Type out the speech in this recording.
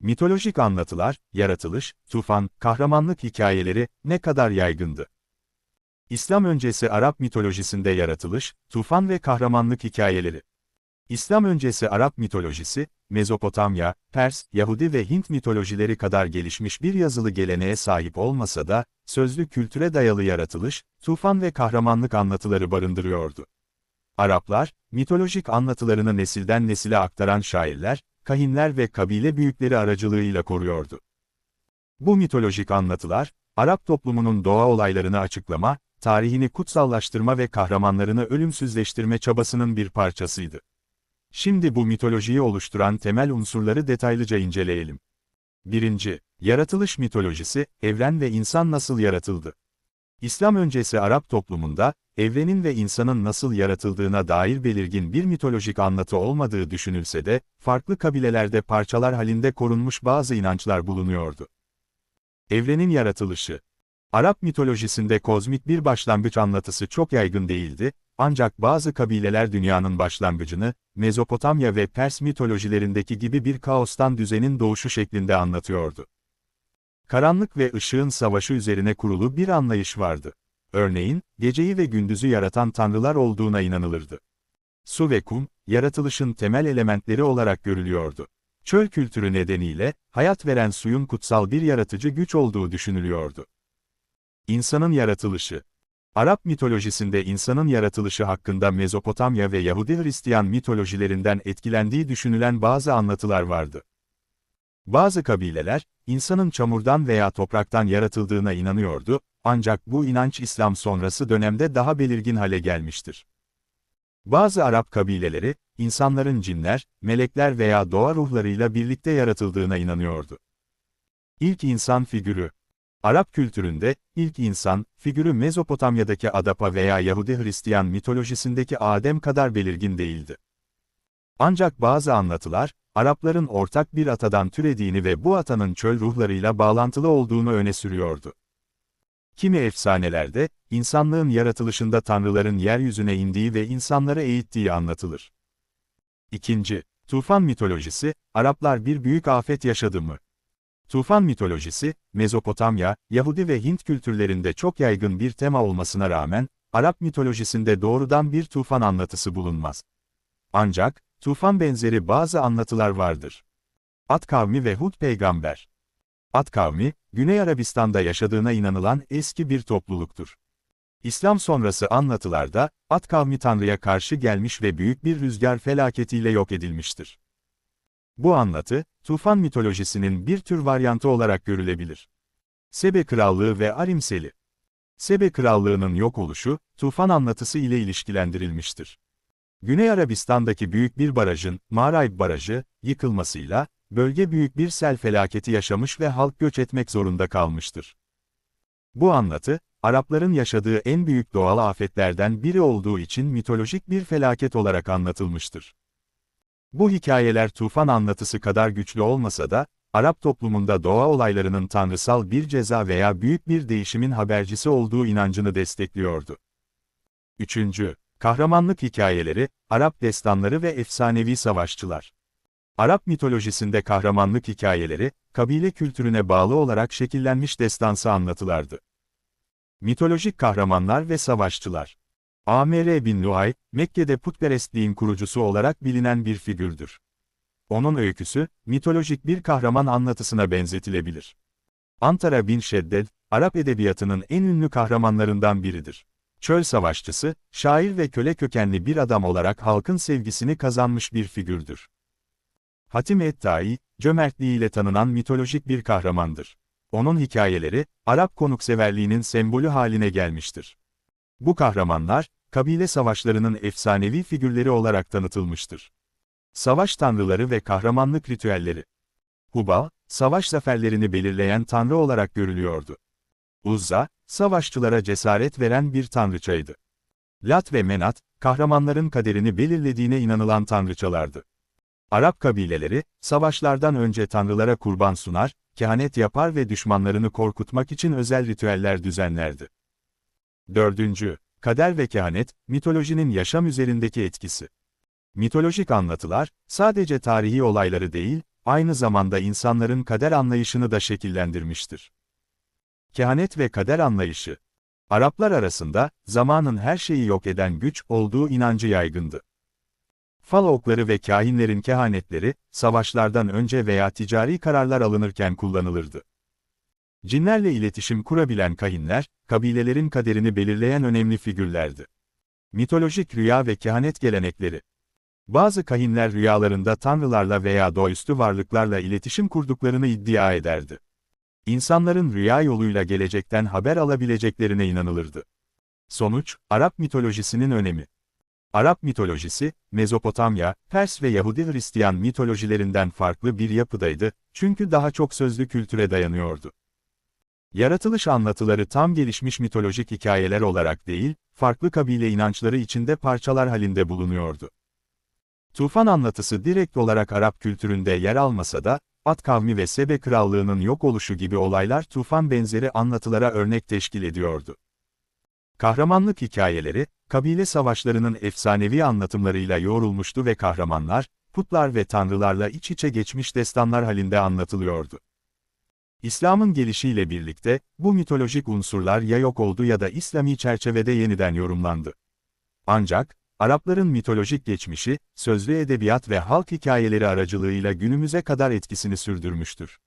Mitolojik anlatılar, yaratılış, tufan, kahramanlık hikayeleri ne kadar yaygındı. İslam öncesi Arap mitolojisinde yaratılış, tufan ve kahramanlık hikayeleri. İslam öncesi Arap mitolojisi, Mezopotamya, Pers, Yahudi ve Hint mitolojileri kadar gelişmiş bir yazılı geleneğe sahip olmasa da, sözlü kültüre dayalı yaratılış, tufan ve kahramanlık anlatıları barındırıyordu. Araplar, mitolojik anlatılarını nesilden nesile aktaran şairler, kahinler ve kabile büyükleri aracılığıyla koruyordu. Bu mitolojik anlatılar, Arap toplumunun doğa olaylarını açıklama, tarihini kutsallaştırma ve kahramanlarını ölümsüzleştirme çabasının bir parçasıydı. Şimdi bu mitolojiyi oluşturan temel unsurları detaylıca inceleyelim. 1. Yaratılış mitolojisi, evren ve insan nasıl yaratıldı? İslam öncesi Arap toplumunda, evrenin ve insanın nasıl yaratıldığına dair belirgin bir mitolojik anlatı olmadığı düşünülse de, farklı kabilelerde parçalar halinde korunmuş bazı inançlar bulunuyordu. Evrenin yaratılışı Arap mitolojisinde kozmik bir başlangıç anlatısı çok yaygın değildi, ancak bazı kabileler dünyanın başlangıcını, Mezopotamya ve Pers mitolojilerindeki gibi bir kaostan düzenin doğuşu şeklinde anlatıyordu. Karanlık ve ışığın savaşı üzerine kurulu bir anlayış vardı. Örneğin, geceyi ve gündüzü yaratan tanrılar olduğuna inanılırdı. Su ve kum, yaratılışın temel elementleri olarak görülüyordu. Çöl kültürü nedeniyle, hayat veren suyun kutsal bir yaratıcı güç olduğu düşünülüyordu. İnsanın yaratılışı Arap mitolojisinde insanın yaratılışı hakkında Mezopotamya ve Yahudi Hristiyan mitolojilerinden etkilendiği düşünülen bazı anlatılar vardı. Bazı kabileler, insanın çamurdan veya topraktan yaratıldığına inanıyordu, ancak bu inanç İslam sonrası dönemde daha belirgin hale gelmiştir. Bazı Arap kabileleri, insanların cinler, melekler veya doğa ruhlarıyla birlikte yaratıldığına inanıyordu. İlk insan figürü Arap kültüründe, ilk insan, figürü Mezopotamya'daki Adapa veya Yahudi Hristiyan mitolojisindeki Adem kadar belirgin değildi. Ancak bazı anlatılar, Arapların ortak bir atadan türediğini ve bu atanın çöl ruhlarıyla bağlantılı olduğunu öne sürüyordu. Kimi efsanelerde, insanlığın yaratılışında tanrıların yeryüzüne indiği ve insanları eğittiği anlatılır. İkinci, Tufan mitolojisi, Araplar bir büyük afet yaşadı mı? Tufan mitolojisi, Mezopotamya, Yahudi ve Hint kültürlerinde çok yaygın bir tema olmasına rağmen, Arap mitolojisinde doğrudan bir tufan anlatısı bulunmaz. Ancak, tufan benzeri bazı anlatılar vardır. At kavmi ve Hud peygamber. At kavmi, Güney Arabistan'da yaşadığına inanılan eski bir topluluktur. İslam sonrası anlatılarda, At kavmi Tanrı'ya karşı gelmiş ve büyük bir rüzgar felaketiyle yok edilmiştir. Bu anlatı, tufan mitolojisinin bir tür varyantı olarak görülebilir. Sebe Krallığı ve Arimseli Sebe Krallığı'nın yok oluşu, tufan anlatısı ile ilişkilendirilmiştir. Güney Arabistan'daki büyük bir barajın, Marayb Barajı, yıkılmasıyla, bölge büyük bir sel felaketi yaşamış ve halk göç etmek zorunda kalmıştır. Bu anlatı, Arapların yaşadığı en büyük doğal afetlerden biri olduğu için mitolojik bir felaket olarak anlatılmıştır. Bu hikayeler tufan anlatısı kadar güçlü olmasa da, Arap toplumunda doğa olaylarının tanrısal bir ceza veya büyük bir değişimin habercisi olduğu inancını destekliyordu. 3. Kahramanlık hikayeleri, Arap destanları ve efsanevi savaşçılar. Arap mitolojisinde kahramanlık hikayeleri, kabile kültürüne bağlı olarak şekillenmiş destansı anlatılardı. Mitolojik kahramanlar ve savaşçılar. Amr bin Luhay, Mekke'de putperestliğin kurucusu olarak bilinen bir figürdür. Onun öyküsü, mitolojik bir kahraman anlatısına benzetilebilir. Antara bin Şedded, Arap edebiyatının en ünlü kahramanlarından biridir. Çöl savaşçısı, şair ve köle kökenli bir adam olarak halkın sevgisini kazanmış bir figürdür. Hatim et-Tai, cömertliğiyle tanınan mitolojik bir kahramandır. Onun hikayeleri, Arap konukseverliğinin sembolü haline gelmiştir. Bu kahramanlar, kabile savaşlarının efsanevi figürleri olarak tanıtılmıştır. Savaş tanrıları ve kahramanlık ritüelleri. Hubal, savaş zaferlerini belirleyen tanrı olarak görülüyordu. Uzza, savaşçılara cesaret veren bir tanrıçaydı. Lat ve Menat, kahramanların kaderini belirlediğine inanılan tanrıçalardı. Arap kabileleri, savaşlardan önce tanrılara kurban sunar, kehanet yapar ve düşmanlarını korkutmak için özel ritüeller düzenlerdi. 4. Kader ve kehanet, mitolojinin yaşam üzerindeki etkisi. Mitolojik anlatılar, sadece tarihi olayları değil, aynı zamanda insanların kader anlayışını da şekillendirmiştir. Kehanet ve kader anlayışı Araplar arasında, zamanın her şeyi yok eden güç olduğu inancı yaygındı. Fal okları ve kahinlerin kehanetleri, savaşlardan önce veya ticari kararlar alınırken kullanılırdı. Cinlerle iletişim kurabilen kahinler, kabilelerin kaderini belirleyen önemli figürlerdi. Mitolojik rüya ve kehanet gelenekleri Bazı kahinler rüyalarında tanrılarla veya doğaüstü varlıklarla iletişim kurduklarını iddia ederdi. İnsanların rüya yoluyla gelecekten haber alabileceklerine inanılırdı. Sonuç, Arap mitolojisinin önemi. Arap mitolojisi, Mezopotamya, Pers ve Yahudi Hristiyan mitolojilerinden farklı bir yapıdaydı, çünkü daha çok sözlü kültüre dayanıyordu. Yaratılış anlatıları tam gelişmiş mitolojik hikayeler olarak değil, farklı kabile inançları içinde parçalar halinde bulunuyordu. Tufan anlatısı direkt olarak Arap kültüründe yer almasa da, At kavmi ve Sebe krallığının yok oluşu gibi olaylar tufan benzeri anlatılara örnek teşkil ediyordu. Kahramanlık hikayeleri, kabile savaşlarının efsanevi anlatımlarıyla yoğrulmuştu ve kahramanlar, putlar ve tanrılarla iç içe geçmiş destanlar halinde anlatılıyordu. İslam'ın gelişiyle birlikte, bu mitolojik unsurlar ya yok oldu ya da İslami çerçevede yeniden yorumlandı. Ancak, Arapların mitolojik geçmişi, sözlü edebiyat ve halk hikayeleri aracılığıyla günümüze kadar etkisini sürdürmüştür.